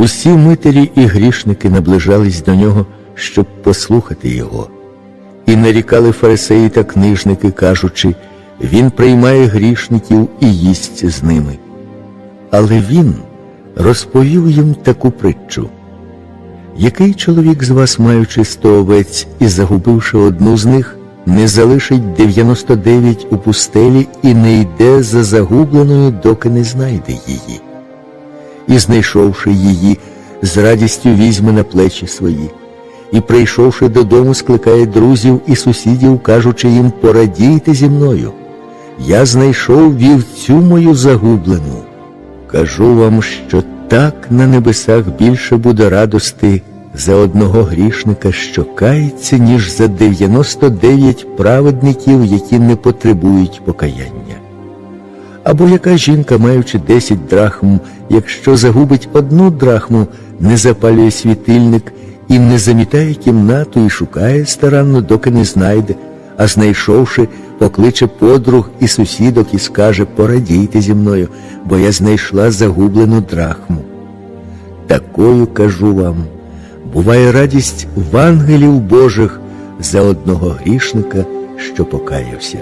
Усі митарі і грішники наближались до нього, щоб послухати його. І нарікали фарисеї та книжники, кажучи, він приймає грішників і їсть з ними. Але він розповів їм таку притчу. Який чоловік з вас, маючи сто овець і загубивши одну з них, не залишить 99 у пустелі і не йде за загубленою, доки не знайде її? І, знайшовши її, з радістю візьме на плечі свої, і, прийшовши додому, скликає друзів і сусідів, кажучи їм, порадійте зі мною. Я знайшов вівцю мою загублену. Кажу вам, що так на небесах більше буде радости за одного грішника, що кається, ніж за 99 праведників, які не потребують покаяння. Або яка жінка, маючи 10 драхм, якщо загубить одну драхму, не запалює світильник і не замітає кімнату і шукає старанно, доки не знайде, а знайшовши, покличе подруг і сусідок і скаже Порадійте зі мною, бо я знайшла загублену драхму. Такою кажу вам, буває радість в ангелів Божих за одного грішника, що покаявся.